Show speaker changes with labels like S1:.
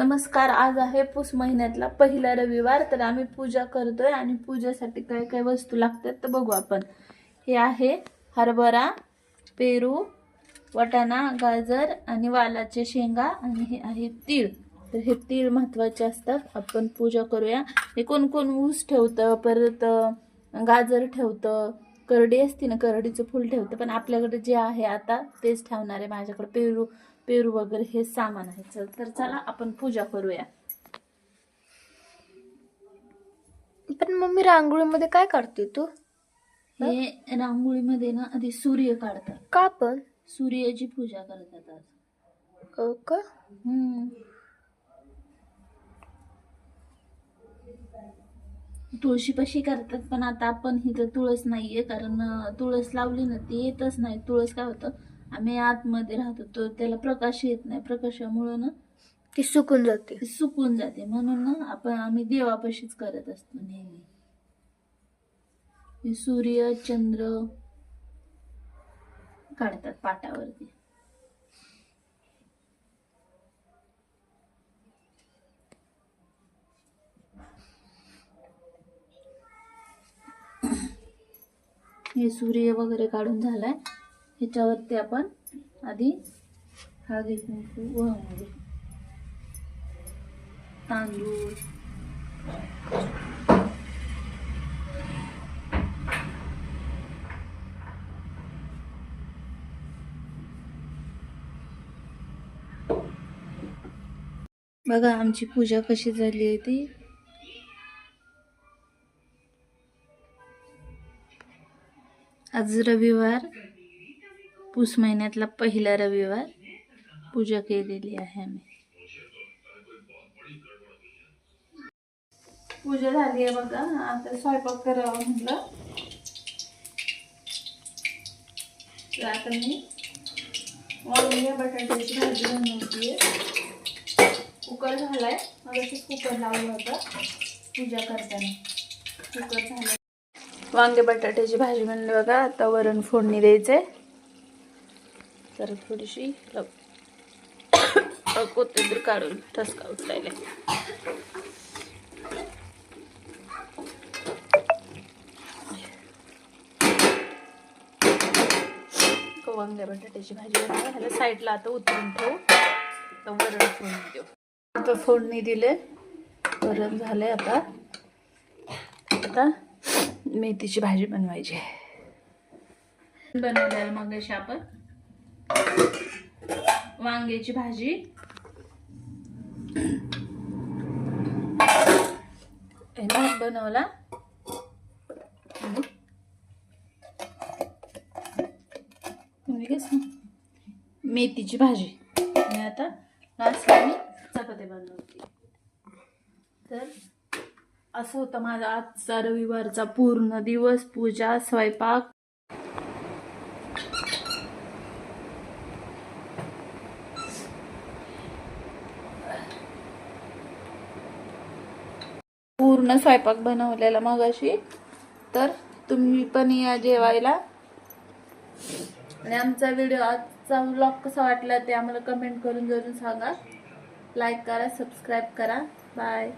S1: नमस्कार आज आहे पूस महिन्यातला पहिला रविवार तर आम्ही पूजा करतोय आणि पूजेसाठी काय काय वस्तू लागतात तर बघू आपण. हे आहे हरभरा पेरू वटाणा गाजर आणि वालाचे शेंगा आणि हे आहे तीळ. तर हे तीळ महत्त्वाचे असतात. आपण पूजा करूया. हे कोण कोण ऊस ठेवतं परत गाजर ठेवतं करडी असते ना करडीचं फुल ठेवतं पण आपल्याकडे जे आहे आता तेच ठेवणार आहे माझ्याकडे. पेरू पेरू वगैरे हे सामान आहे. चल तर चला आपण पूजा करूया.
S2: पण मम्मी रांगोळीमध्ये काय काढते तू?
S1: हे रांगोळीमध्ये ना आधी सूर्य काढतात.
S2: का पण?
S1: सूर्याची पूजा करतात आज.
S2: हो का?
S1: हम्म. तुळशीपाशी करतात पण आता आपण इथं तुळस नाहीये कारण तुळस लावली ना ती येतच नाही. तुळस काय होतं? आम्ही आतमध्ये राहतो तर त्याला प्रकाश येत नाही. प्रकाशामुळं ना
S2: ती सुकून जाते.
S1: ती सुकून जाते. म्हणून ना आपण आम्ही देवापाशीच करत असतो नेहमी. सूर्य चंद्र काढतात पाटावरती. हे सूर्य वगैरे काढून झालाय. ह्याच्यावरती आपण आधी हळदी कुंकू वाहून घेऊ तांदूळ. बघा आमची पूजा कशी झाली आहे ती. आज रविवार. पूस महिन्यातला पहिला रविवार पूजा केलेली आहे आम्ही. पूजा झाली आहे बघा. आता स्वयंपाक करावा म्हटलं. तर आता मी वांग्या बटाट्याची भाजी बनवते. कुकर झालाय. मग कुकर लावलं होतं पूजा करताना. कुकर झालं वांगे बटाट्याची भाजी बनली बघा. आता वरण फोडणी द्यायचंय. तर थोडीशी लव- कोथिंबीर काढून ठसका उचलायला वांग्या बटाट्याची भाजी बनवली. ह्याला साईडला आता उतरून ठेवू. वरण फोडणी देऊ. आता फोडणी दिले. वरण झाले आता. आता मेथीची भाजी बनवायची बनवलेलं मग अशी आपण. वांग्याची भाजी. भात बनवला. कसं मेथीची भाजी. आणि आता लास्टला मी चपाती बनवते. तर असं होतं माझा आजचा रविवारचा पूर्ण दिवस पूजा स्वयंपाक. पूर्ण स्वयंपाक बनवलेला मगाशी. तर तुम्ही पण या जेवायला. आणि आमचा व्हिडिओ आजचा व्लॉग कसा वाटला ते आम्हाला कमेंट करून जरूर सांगा. लाईक करा सबस्क्राईब करा. बाय